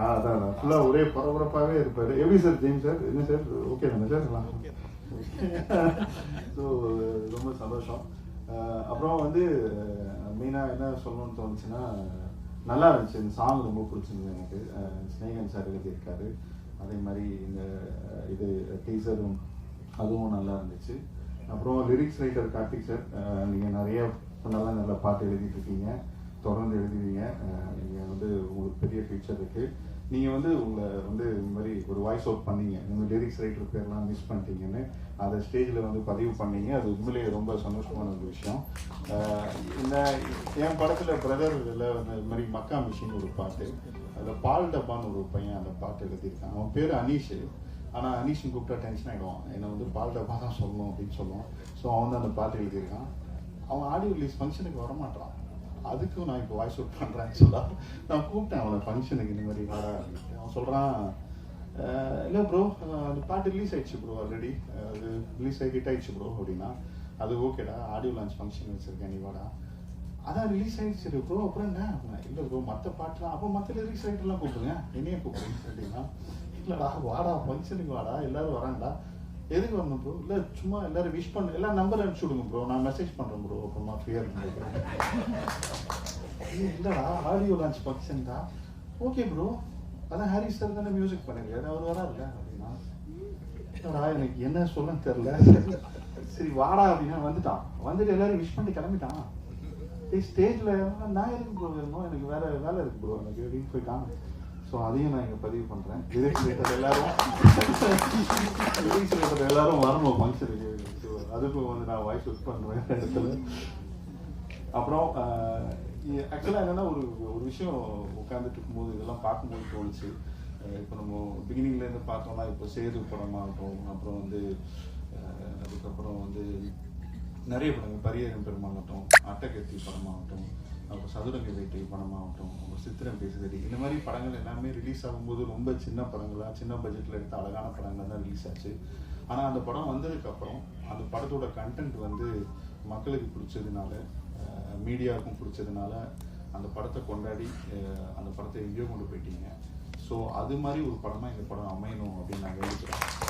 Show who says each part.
Speaker 1: ஆ அதான் ஃபுல்லாக ஒரே பரபரப்பாகவே இருப்பார். எப்படி சார் ஜெயிம் சார் என்ன சார் ஓகே தானே சார் ஸோ ரொம்ப சந்தோஷம். அப்புறம் வந்து மெயினாக என்ன சொல்லணும்னு தோணுச்சுன்னா நல்லா இருந்துச்சு. இந்த சாங் ரொம்ப பிடிச்சிருந்தது எனக்கு. ஸ்னேகன் சார் எழுதியிருக்காரு. அதே மாதிரி இந்த இது டீசரும் அதுவும் நல்லா இருந்துச்சு. அப்புறம் லிரிக்ஸ் ரைட்டர் கார்த்திக் சார் நீங்கள் நிறைய நல்ல நல்ல பாட்டு எழுதிட்டு இருக்கீங்க. தொடர்ந்து எழுதுவீங்க. வந்து உங்களுக்கு பெரிய ஃபியூச்சர் இருக்குது நீங்கள் வந்து உங்களை வந்து இந்த மாதிரி ஒரு வாய்ஸ் அவுட் பண்ணீங்க. நீங்கள் லிரிக்ஸ் ரைட்டர் பேர்லாம் மிஸ் பண்ணிட்டீங்கன்னு அதை ஸ்டேஜில் வந்து பதிவு பண்ணீங்க. அது உண்மையிலேயே ரொம்ப சந்தோஷமான ஒரு விஷயம். இந்த என் படத்தில் பிரதர் இதில் இந்த மாதிரி மக்கா மிஷின் ஒரு பாட்டு. அதில் பால் டப்பான்னு ஒரு பையன் அந்த பாட்டு எழுதியிருக்கான். அவன் பேர் அனீஷ். ஆனால் அனீஷன் கூப்பிட்டா டென்ஷன் ஆகிடுவான் என்னை வந்து பால் டப்பா தான் சொல்லணும் அப்படின்னு சொல்லுவான். ஸோ அவன் வந்து அந்த பாட்டு எழுதியிருக்கான். அவன் ஆடியோ ரிலீஸ் ஃபங்க்ஷனுக்கு வரமாட்டான். அதுக்கும் நான் இப்போ வாய்ஸ் அவுட் பண்ணுறேன்னு சொல்லா நான் கூப்பிட்டேன் அவனை ஃபங்க்ஷனுக்கு இந்த மாதிரி வாடா அப்படின்ட்டு அவன் சொல்கிறான் இல்லை ப்ரோ அந்த பாட்டு ரிலீஸ் ஆயிடுச்சு ப்ரோ ஆல்ரெடி அது ரிலீஸ் ஆகி ஹிட் ஆயிடுச்சு ப்ரோ அப்படின்னா அது ஓகேடா ஆடியோ லான்ச் ஃபங்க்ஷன் வச்சுருக்கேன் நீ வாடா. அதான் ரிலீஸ் ஆயிடுச்சு ப்ரோ அப்புறம் என்ன? அப்படின்னா இல்லை ப்ரோ மற்ற பாட்டுலாம் அப்போ மற்ற லிரிக்ஸ் ரைட்டர்லாம் கூப்பிடுங்க. என்னையே கூப்பிடுங்க அப்படின்னா இல்லைடா வாடா ஃபங்க்ஷனுக்கு வாடா. எல்லோரும் வராங்கடா. எதுக்கு வரணும் ப்ரோ இல்லை சும்மா எல்லாரும் விஷ் பண்ண எல்லாம் நம்பர் அனுப்பிச்சி விடுங்க ப்ரோ நான் மெசேஜ் பண்ணுறேன் ப்ரோ அப்புறமா ஃப்ரீயாக இருக்கும் இல்லடா ஆடியோ லான்ச் ஃபங்க்ஷன் தான் ஓகே ப்ரோ அதான் ஹாரி சார் தானே மியூசிக் பண்ணிருக்காரு அவர் வராருல்ல அப்படின்னா. எனக்கு என்ன சொல்ல தெரில சரி வாடா அப்படின்னா வந்துட்டான். வந்துட்டு எல்லாரும் விஷ் பண்ணி கிளம்பிட்டான். ஏய் ஸ்டேஜில் நான் எதுக்கு ப்ரோ வேணும்? எனக்கு வேற வேலை இருக்கு ப்ரோ எனக்கு அப்படின்னு போயிட்டான் ஸோ அதையும் நான் இங்கே பதிவு பண்ணுறேன் விவேக் ரைட்டர் எல்லாரும். லிரிக்ஸ் எல்லாரும் வரணும் ஃபங்க்ஷனுக்கு ஸோ அதுக்கும் வந்து நான் வாய்ஸ் ஒர்க் பண்ணுறேன் இடத்துல அப்புறம் ஆக்சுவலாக என்னென்னா ஒரு ஒரு விஷயம் உட்காந்துட்டு இருக்கும்போது இதெல்லாம் பார்க்கும்போது தோணுச்சு. இப்போ நம்ம பிகினிங்லேருந்து பார்த்தோம்னா இப்போ சேது படமாகட்டும் அப்புறம் வந்து அதுக்கப்புறம் வந்து நிறைய படங்கள். பரியரும் பெருமாகட்டும் அட்டகத்தி படமாகட்டும் அப்புறம் சதுரங்க வேட்டை படமாகட்டும் அப்புறம் சித்திரம் பேசுதடி. இந்த மாதிரி படங்கள் எல்லாமே ரிலீஸ் ஆகும்போது ரொம்ப சின்ன படங்களாக சின்ன பட்ஜெட்டில் எடுத்த அழகான படங்கள் தான் ரிலீஸ் ஆச்சு. ஆனால் அந்த படம் வந்ததுக்கப்புறம் அந்த படத்தோட கண்டென்ட் வந்து மக்களுக்கு பிடிச்சதுனால மீடியாவுக்கும் பிடிச்சதுனால அந்த படத்தை கொண்டாடி அந்த படத்தை எங்கேயோ கொண்டு போயிட்டீங்க. ஸோ அது மாதிரி ஒரு படமாக இந்த படம் அமையணும் அப்படின்னு நான் வேண்டிக்கிறேன்